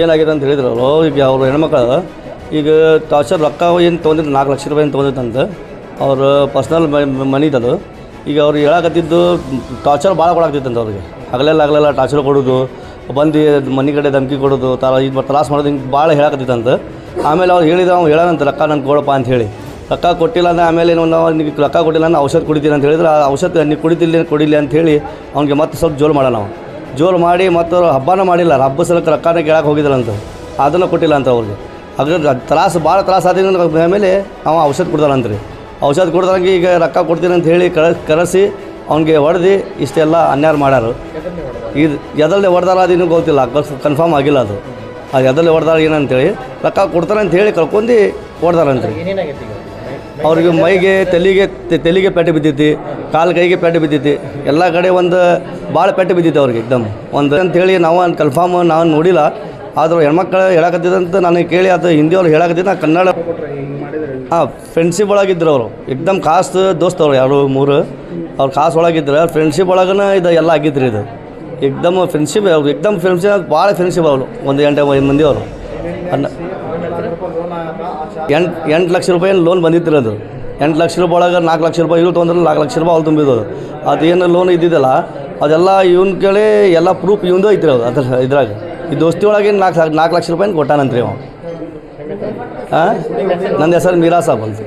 ಏನಾಗಿದೆ ಅಂತ ಹೇಳಿದ್ರು ಅವರು ಈಗ ಅವರು ಹೆಣ್ಮಕ್ಳು, ಈಗ ಟಾರ್ಚರ್ ರೊಕ್ಕ ಏನು ತೊಗೊಂಡಿದ್ದು, ನಾಲ್ಕು ಲಕ್ಷ ರೂಪಾಯಿ ಏನು ತೊಗೊಂಡಿತ್ತಂತ ಅವ್ರ ಪರ್ಸ್ನಲ್ ಮನಿದದು ಈಗ ಅವ್ರು ಹೇಳಾಕತ್ತಿದ್ದು ಟಾರ್ಚರ್ ಭಾಳ ಕೊಡಾಕ್ತಿತ್ತಂತ ಅವ್ರಿಗೆ. ಹಗಲೆಲ್ಲ ಹಗಲೆಲ್ಲ ಟಾರ್ಚರ್ ಕೊಡೋದು, ಬಂದು ಮನೆ ಕಡೆ ಧಮಕಿ ಕೊಡೋದು ತರ ಇದು ತ್ರಾಸ ಮಾಡೋದು, ಹಿಂಗೆ ಭಾಳ ಹೇಳಾಕತ್ತಿತ್ತಂತ ಆಮೇಲೆ ಅವ್ರು ಹೇಳಿದ ಅವ್ನು ಹೇಳಂತ ರೊಕ್ಕ ನಂಗೆ ಕೊಡಪ್ಪ ಅಂತ ಹೇಳಿ. ರೊಕ್ಕ ಕೊಟ್ಟಿಲ್ಲ ಅಂದ್ರೆ ಆಮೇಲೆ ಏನು ನಾವು ನಿಮಗೆ ರೊಕ್ಕ ಕೊಟ್ಟಿಲ್ಲ ಅಂದ್ರೆ ಔಷಧ ಕುಡಿತೀನಿ ಅಂತ ಹೇಳಿದ್ರೆ ಆ ಔಷಧ ನೀವು ಕುಡಿತಿಲ್ಲ ಕುಡಿಲಿ ಅಂತ ಹೇಳಿ, ಅವ್ನಿಗೆ ಮತ್ತೆ ಸ್ವಲ್ಪ ಜೋಲು ಮಾಡೋಣ ಜೋರು ಮಾಡಿ ಮತ್ತು ಹಬ್ಬನ ಮಾಡಿಲ್ಲ. ಹಬ್ಬ ಸಲಕ್ಕೆ ರೊಕ್ಕನ ಕೇಳಕ್ಕೆ ಹೋಗಿದ್ರಂತ. ಅದನ್ನು ಕೊಟ್ಟಿಲ್ಲ ಅಂತ ಅವ್ರಿಗೆ. ಅದ್ರ ತ್ರಾಸು ಭಾಳ ತ್ರಾಸು ಆದ ಆಮೇಲೆ ಅವ ಔಷಧ ಕುಡ್ದಾನಂತ್ರಿ. ಔಷಧ ಕೊಡ್ದಂಗೆ ಈಗ ರೊಕ್ಕ ಕೊಡ್ತೀನಿ ಅಂತ ಹೇಳಿ ಕಳ, ಕರೆಸಿ ಅವ್ನಿಗೆ ಹೊಡೆದು ಇಷ್ಟೆಲ್ಲ ಅನ್ಯಾರು ಮಾಡ್ಯಾರು. ಇದು ಎದಲ್ಲೇ ಹೊಡೆದಾರ ಅದು ಇನ್ನೂ ಗೊತ್ತಿಲ್ಲ. ಕನ್ಫರ್ಮ್ ಆಗಿಲ್ಲ ಅದು. ಅದು ಎದಲ್ಲೇ ಹೊಡೆದಾರ ಏನಂತೇಳಿ ರೊಕ್ಕ ಅಂತ ಹೇಳಿ ಕಳ್ಕೊಂಡು ಏನೇನಾಗೈತಿ ಈಗ ಅವ್ರಿಗೆ ಮೈಗೆ, ತಲೆಗೆ ತಲೆಗೆ ಪೆಟ್ಟು ಬಿದ್ದೈತಿ ಕಾಲು ಕೈಗೆ ಪೆಟ್ಟು ಬಿದ್ದೈತಿ ಎಲ್ಲ ಕಡೆ ಒಂದು ಭಾಳ ಪೆಟ್ಟು ಬಿದ್ದಿತ್ತು ಅವ್ರಿಗೆ ಎಕ್ದಮ್ ಒಂದು ಅಂತೇಳಿ ನಾವು ಕನ್ಫರ್ಮ್ ನಾನು ನೋಡಿಲ್ಲ. ಆದರೂ ಹೆಣ್ಮಕ್ಳು ಹೇಳಕತ್ತಿದಂತ ನನಗೆ ಕೇಳಿ, ಅದು ಹಿಂದಿಯವ್ರು ಹೇಳಕತ್ತಿದ್ದು ನಾ ಕನ್ನಡ ಹಾಂ ಫ್ರೆಂಡ್ಶಿಪ್ ಒಳಗಿದ್ರು ಅವರು. ಎಕ್ದಮ್ ಖಾಸ್ ದೋಸ್ತ್ ಅವ್ರು ಯಾರು, ಮೂರು. ಅವ್ರು ಖಾಸ್ ಒಳಗಿದ್ರು. ಫ್ರೆಂಡ್ಶಿಪ್ ಒಳಗನ ಇದು ಎಲ್ಲ ಆಗಿದ್ರಿ ಇದು. ಎಕ್ದಮ್ ಫ್ರೆಂಡ್ಶಿಪ್ ಎಕ್ದಮ್ ಫ್ರೆಂಡ್ಶಿಪ್ ಭಾಳ ಫ್ರೆಂಡ್ಶಿಪ್ ಅವರು, ಒಂದು ಎಂಟು ಮಂದಿ ಅವರು. ಅನ್ನ ಎಂಟು ಎಂಟು ಲಕ್ಷ ರೂಪಾಯಿ ಲೋನ್ ಬಂದಿತ್ತು ಅದು. ಎಂಟು ಲಕ್ಷ ರೂಪಾಯಿ ಒಳಗೆ ನಾಲ್ಕು ಲಕ್ಷ ರೂಪಾಯಿ ಇವ್ರು ತೊಗೊಂಡ್ರೆ ನಾಲ್ಕು ಲಕ್ಷ ರೂಪಾಯಿ ಅವ್ರು ತುಂಬಿದ್ದು ಅದೇನು ಲೋನ್ ಇದ್ದಿದ್ದಲ್ಲ, ಅದೆಲ್ಲ ಇವ್ನ ಕೇಳಿ ಎಲ್ಲ ಪ್ರೂಫ್ ಇವಂದು ಐತ್ರಿ ಅದು ಅದ್ರ ಇದ್ರಾಗ. ಈ ದೋಸ್ತಿ ಒಳಗೆ ನಾಲ್ಕು ನಾಲ್ಕು ಲಕ್ಷ ರೂಪಾಯಿ ಕೊಟ್ಟಾನಂತ್ರಿ ಅವ ಹಾಂ ನನ್ನ ಹೆಸರು ಮೀರಾ ಸಾಬ್ ಅಂತ.